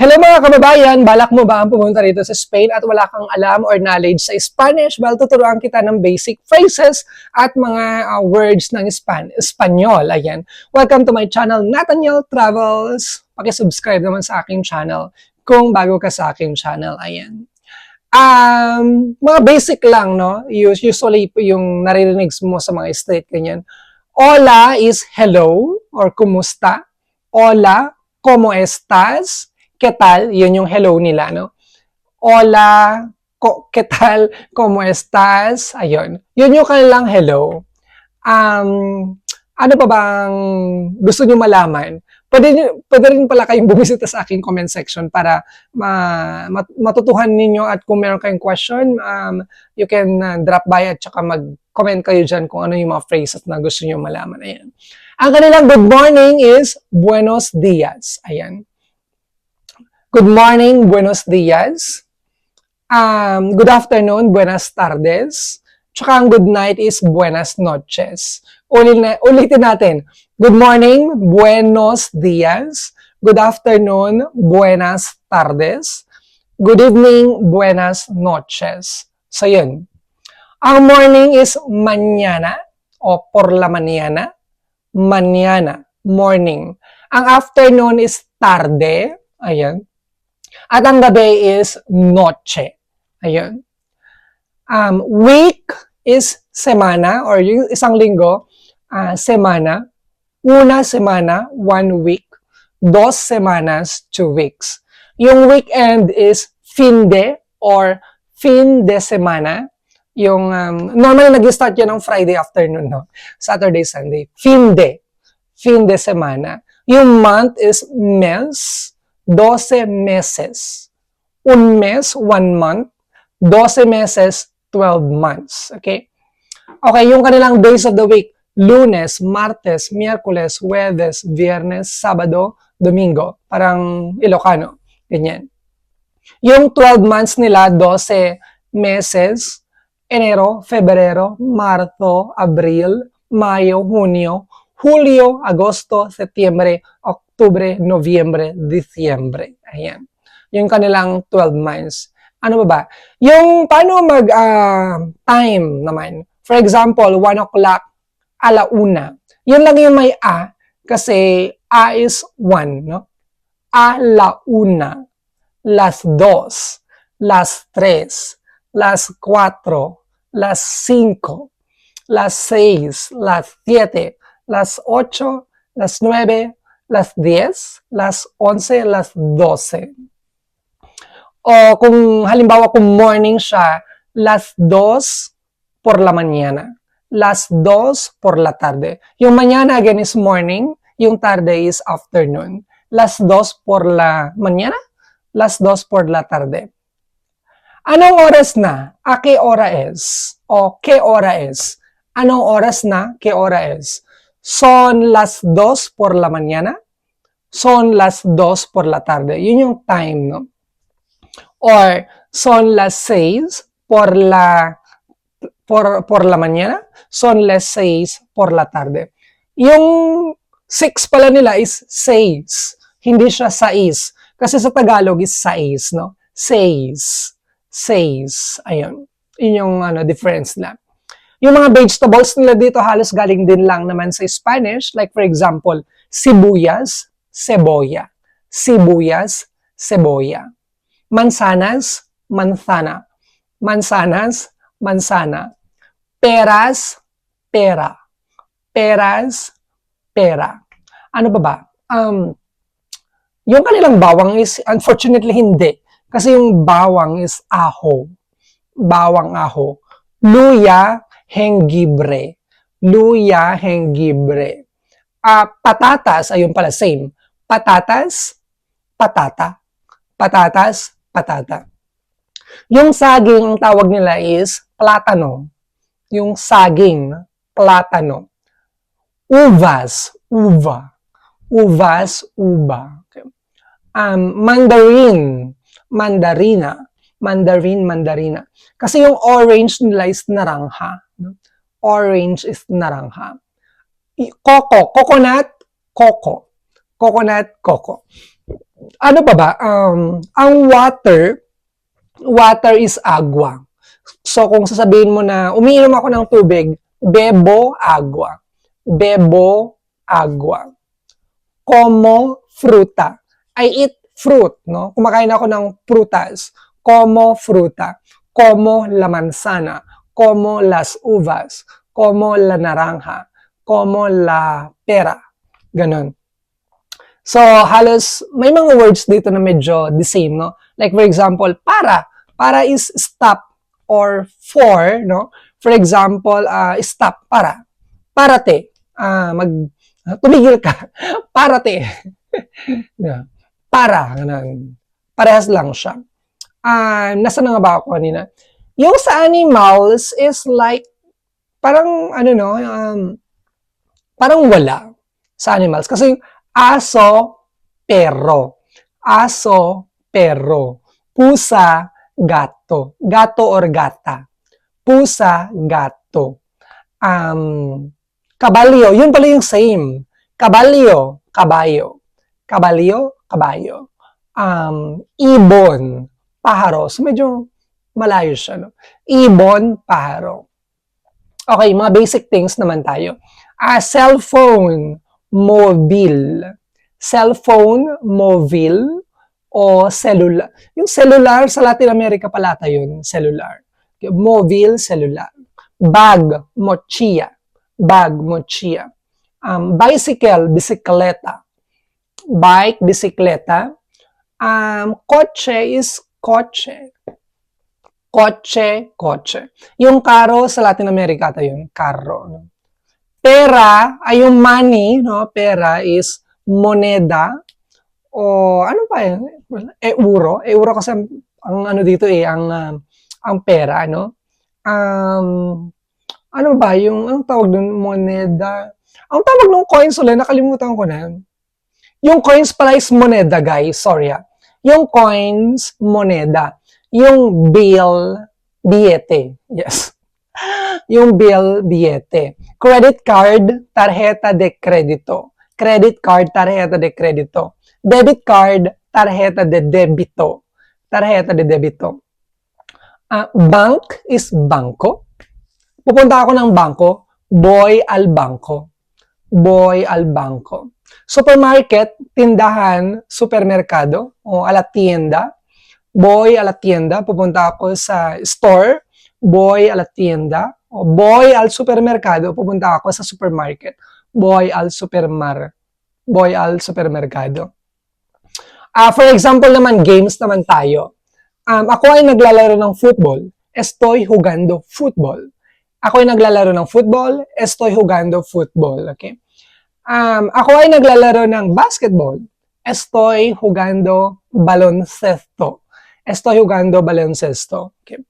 Hello mga kababayan, balak mo ba ang pumunta rito sa Spain at wala kang alam or knowledge sa Spanish? Well, tuturuan kita ng basic phrases at mga uh, words ng Span Espanyol. Ayan. Welcome to my channel, Nathaniel Travels. Pakisubscribe naman sa aking channel kung bago ka sa aking channel. Ayan. Um, mga basic lang, no? Us- Usually yung naririnig mo sa mga street, ganyan. Hola is hello or kumusta. Hola, ¿cómo estás? ¿Qué tal? Yun yung hello nila, no? Hola, ko, ¿qué tal? ¿Cómo estás? Ayun. Yun yung kanilang hello. Um, ano pa bang gusto nyo malaman? Pwede, pwede rin pala kayong bumisita sa aking comment section para ma, mat- matutuhan ninyo at kung meron kayong question, um, you can uh, drop by at saka mag-comment kayo dyan kung ano yung mga phrases na gusto nyo malaman. Ayan. Ang kanilang good morning is buenos dias. Ayan. Good morning, buenos dias. Um, good afternoon, buenas tardes. Tsaka ang good night is buenas noches. Ulit na, ulitin natin. Good morning, buenos dias. Good afternoon, buenas tardes. Good evening, buenas noches. So yun. Ang morning is mañana o por la mañana. Mañana, morning. Ang afternoon is tarde. Ayan. At ang gabi is noche. Ayun. Um, week is semana or yung isang linggo, ah, semana. Una semana, one week. Dos semanas, two weeks. Yung weekend is fin de or fin de semana. Yung, um, normally nag-start yan ng Friday afternoon, no? Saturday, Sunday. Fin de. Fin de semana. Yung month is mes. 12 meses. Un mes, one month. 12 meses, 12 months. Okay? Okay, yung kanilang days of the week. Lunes, Martes, Miyerkules, Huwebes, Viernes, Sabado, Domingo. Parang Ilocano. Ganyan. Yung 12 months nila, 12 meses. Enero, Febrero, Marzo, Abril, Mayo, Junio, Julio, Agosto, Septiembre, Oktubre, Nobyembre, Disyembre. Ayan. Yung kanilang 12 months. Ano ba ba? Yung paano mag ah, naman. For example, 1 o'clock, alauna. Yun lang yung may a kasi a is 1, no? A la una, las dos, las tres, las cuatro, las cinco, las seis, las siete, las ocho, las nueve, las diez, las once, las doce. O kung halimbawa kung morning siya, las dos por la mañana. Las dos por la tarde. Yung mañana again is morning, yung tarde is afternoon. Las dos por la mañana, las dos por la tarde. Anong oras na? A qué hora es? O qué hora es? Anong oras na? ¿Qué hora es? Son las dos por la mañana? Son las dos por la tarde. Yun yung time, no? Or son las seis por la por, por la mañana, son las seis por la tarde. Yung six pala nila is seis. Hindi siya sais. Kasi sa Tagalog is sais, no? Seis. Seis. Ayun. Yun yung ano, difference na. Yung mga vegetables nila dito halos galing din lang naman sa Spanish. Like for example, sibuyas, cebolla. Sibuyas, cebolla. Mansanas, manzana. Mansanas, manzana. Peras, pera. Peras, pera. Ano ba ba? Um, yung kanilang bawang is, unfortunately, hindi. Kasi yung bawang is aho. Bawang aho. Luya, hengibre. Luya, hengibre. Ah, patatas, ayun pala, same. Patatas, patata. Patatas, patata. Yung saging, ang tawag nila is platano. Yung saging, platano. Uvas, uva. Uvas, uba. Okay. Um, mandarin, mandarina. Mandarin, mandarina. Kasi yung orange nila is narangha. no? Orange is narangha. I- Coco, coconut, coco. Coconut, coco. ano pa ba? Um, ang water, water is agua. So kung sasabihin mo na umiinom ako ng tubig, bebo agua. Bebo agua. Como fruta. I eat fruit, no? Kumakain ako ng prutas. Como fruta. Como la manzana. Como las uvas. Como la naranja. Como la pera. Ganon. So, halos may mga words dito na medyo the same, no? Like for example, para. Para is stop or for, no? For example, uh, stop, para. Parate. Ah, mag tumigil ka. Parate. yeah. Para, ganun. Parehas lang siya. Ah, nasa na nga ba ako kanina? Yung sa animals is like parang ano no, um, parang wala sa animals kasi aso, perro. Aso, perro. Pusa, gato. Gato or gata. Pusa, gato. Um, kabalyo, yun pala yung same. Kabalyo, kabayo. Kabalyo, kabayo. Um, ibon, paharo. So medyo malayo siya. No? Ibon, paharo. Okay, mga basic things naman tayo. Ah, cellphone, mobile. Cellphone, mobile, o cellular. Yung cellular, sa Latin America palata yun, cellular. Mobile, cellular. Bag, mochila. Bag, mochila. Um, bicycle, bisikleta. Bike, bisikleta. Um, kotse is kotse. Kotse, kotse. Yung karo sa Latin America ata yun, carro. No? Pera ay yung money, no? Pera is moneda o ano pa yun? Euro. Euro kasi ang, ang ano dito eh, ang um, ang pera, no? Um, ano ba yung anong tawag doon moneda? Ang tawag ng coins ulit, nakalimutan ko na. Yung coins pala is moneda, guys. Sorry ah. Yung coins, moneda. Yung bill, billete. Yes. Yung bill, billete. Credit card, tarjeta de credito. Credit card, tarjeta de credito. Debit card, tarjeta de debito. Tarjeta de debito. Ah, bank is banko. Pupunta ako ng bangko, boy al bangko. Boy al bangko. Supermarket, tindahan, supermerkado o ala tienda. Boy ala tienda, pupunta ako sa store. Boy ala tienda. O boy al supermerkado, pupunta ako sa supermarket. Boy al supermar. Boy al supermerkado. Ah, for example naman, games naman tayo. Um, ako ay naglalaro ng football. Estoy jugando football. Ako ay naglalaro ng football. Estoy jugando football. Okay? Um, ako ay naglalaro ng basketball. Estoy jugando baloncesto. Estoy jugando baloncesto. Okay?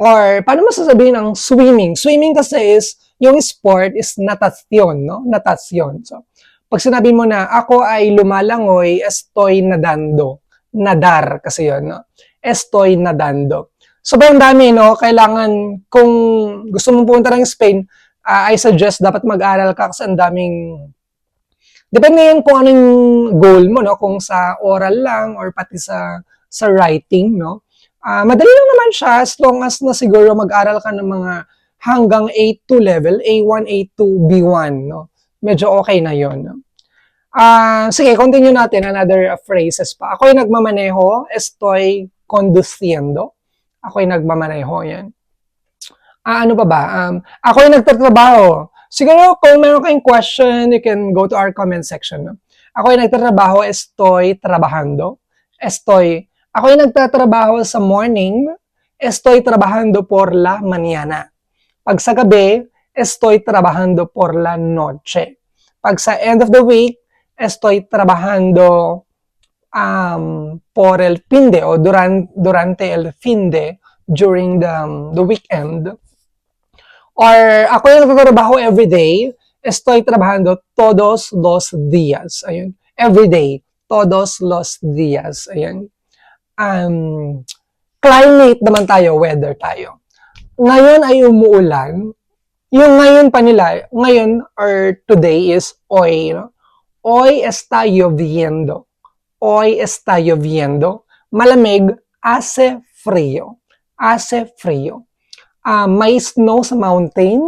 Or, paano mo sasabihin ang swimming? Swimming kasi is, yung sport is natasyon, no? Natasyon. So, pag sinabi mo na, ako ay lumalangoy, estoy nadando. Nadar kasi yun, no? Estoy nadando. So, ang dami, no? Kailangan, kung gusto mong pumunta ng Spain, uh, I suggest dapat mag-aral ka kasi ang daming Depende yan kung anong goal mo, no? Kung sa oral lang or pati sa sa writing, no? Ah, madali lang naman siya as long as na siguro mag-aral ka ng mga hanggang A2 level, A1, A2, B1, no? Medyo okay na yon no? Ah, sige, continue natin another phrases pa. Ako yung nagmamaneho, estoy conduciendo. Ako yung nagmamaneho, yan. Ah, ano pa ba? Um, ako yung nagtatrabaho. Siguro kung meron kayong question, you can go to our comment section. Ako yung nagtatrabaho, estoy trabajando. Estoy, ako yung nagtatrabaho sa morning, estoy trabajando por la mañana. Pag sa gabi, estoy trabajando por la noche. Pag sa end of the week, estoy trabajando um, por el finde o duran, durante el finde during the, um, the weekend. Or ako yung nagtatrabaho every day, estoy trabajando todos los días. Ayun. Every day. Todos los días. Ayun. Um, climate naman tayo, weather tayo. Ngayon ay umuulan. Yung ngayon pa nila, ngayon or today is hoy. No? Hoy está lloviendo. Hoy está lloviendo. Malamig, hace frío. Hace frío. Ah, may snow sa mountain.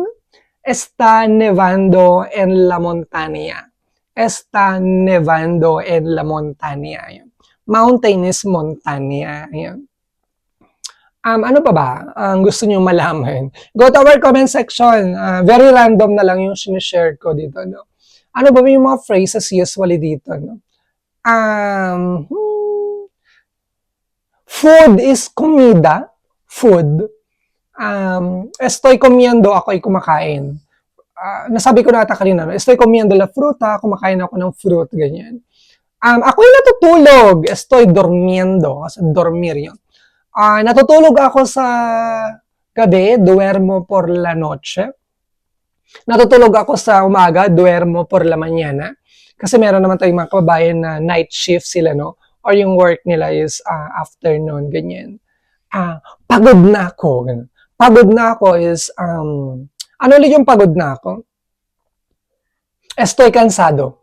Está nevando en la montaña. Está nevando en la montaña. Mountain is montaña. Ayan. Um, ano pa ba ang gusto niyo malaman? Go to our comment section. Ah, very random na lang yung sinishare ko dito. No? Ano ba yung mga phrases usually dito? No? Um, food is comida. Food. Um, estoy comiendo, ako ay kumakain. Ah, nasabi ko na ata kanina, estoy comiendo la fruta, kumakain ako ng fruit, ganyan. Um, ako ay natutulog, estoy durmiendo, kasi dormir yun. Ah, natutulog ako sa gabi, duermo por la noche. Natutulog ako sa umaga, duermo por la mañana. Kasi meron naman tayong mga kababayan na night shift sila, no? Or yung work nila is ah, afternoon, ganyan. Ah, pagod na ako. Pagod na ako is, um, ano ulit yung pagod na ako? Estoy cansado.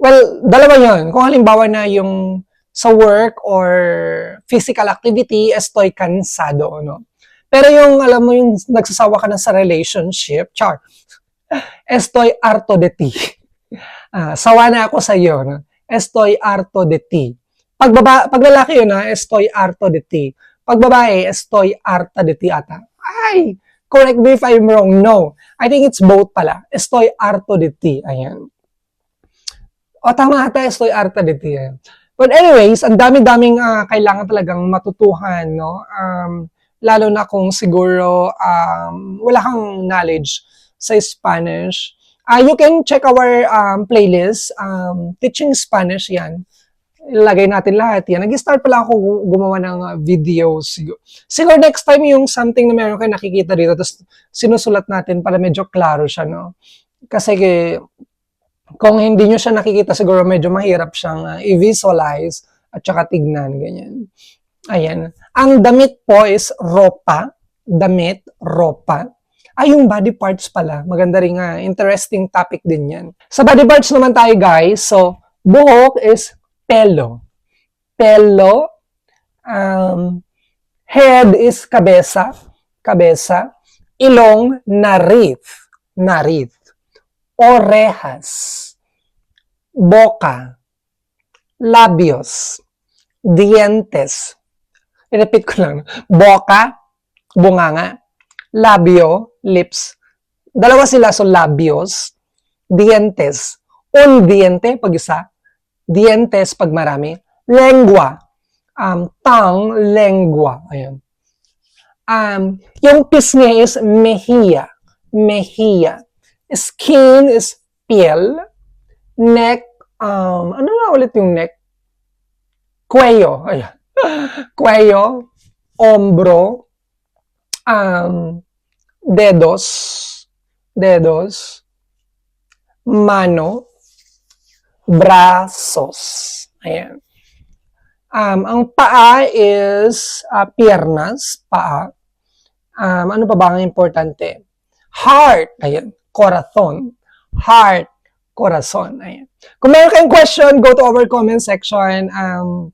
Well, dalawa yon. Kung halimbawa na yung sa work or physical activity, estoy cansado, no? Pero yung, alam mo, yung nagsasawa ka na sa relationship, char, estoy harto de ti. Ah, sawa na ako sa iyo, no? Estoy harto de ti. Pag, baba, pag lalaki yun, ha, estoy harto de ti. Pag babae, estoy harta de ti ata. Ay! Correct me if I'm wrong. No. I think it's both pala. Estoy harto de ti. Ayan. O tama ata, estoy harta de ti. Ayan. But anyways, ang dami-daming ah, kailangan talagang matutuhan, no? Um, lalo na kung siguro um, wala kang knowledge sa Spanish. Ah, you can check our um, playlist, um, Teaching Spanish yan. Ilagay natin lahat yan. Nag-start pa lang ako gu- gumawa ng uh, videos. Siguro, next time yung something na meron kayo nakikita dito, tapos sinusulat natin para medyo klaro siya, no? Kasi kung hindi nyo siya nakikita, siguro medyo mahirap siyang uh, i-visualize at saka tignan, ganyan. Ayan. Ang damit po is ropa. Damit, ropa. Ay, yung body parts pala. Maganda rin nga. Interesting topic din yan. Sa body parts naman tayo, guys. So, buhok is pelo. Pelo. Um, head is kabesa. Kabesa. Ilong, narith. Narith orejas, boca, labios, dientes. I-repeat ko lang. Boca, bunganga, labio, lips. Dalawa sila, so labios, dientes. Un diente, pag isa. Dientes, pag marami. Lengua, um, tongue, lengua. Ayan. Um, yung pisngi is mejilla. Mejilla skin is piel, neck, um, ano na ulit yung neck? Cuello, ayan. Cuello, ombro, um, dedos, dedos, mano, brazos. Ayan. Um, ang paa is uh, piernas, paa. Um, ano pa ba ang importante? Heart, ayan corazon. Heart, corazon. Ayan. Kung meron kayong question, go to our comment section. Um,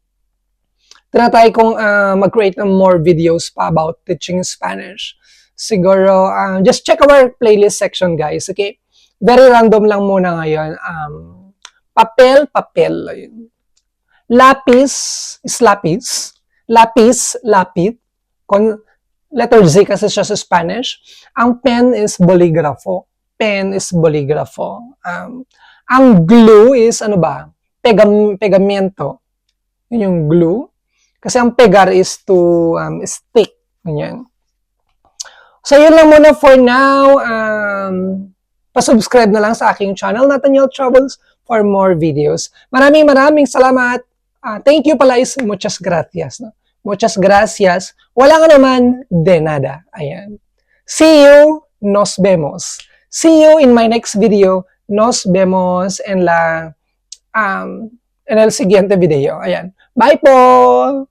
tinatry kong uh, mag-create ng more videos pa about teaching Spanish. Siguro, um, just check our playlist section, guys. Okay? Very random lang muna ngayon. Um, papel, papel. Lapis is lapis. Lapis, lapid. Con letter Z kasi siya sa Spanish. Ang pen is boligrafo pen is boligrafo. Um, ang glue is ano ba? Pegam, pegamento. Yun yung glue. Kasi ang pegar is to um, stick. Ganyan. So, yun lang muna for now. Um, pasubscribe na lang sa aking channel, Nathaniel Troubles, for more videos. Maraming maraming salamat. Uh, thank you pala is muchas gracias. No? Muchas gracias. Wala nga naman de nada. Ayan. See you. Nos vemos. See you in my next video. Nos vemos en la um, en el siguiente video. Ayan. Bye po!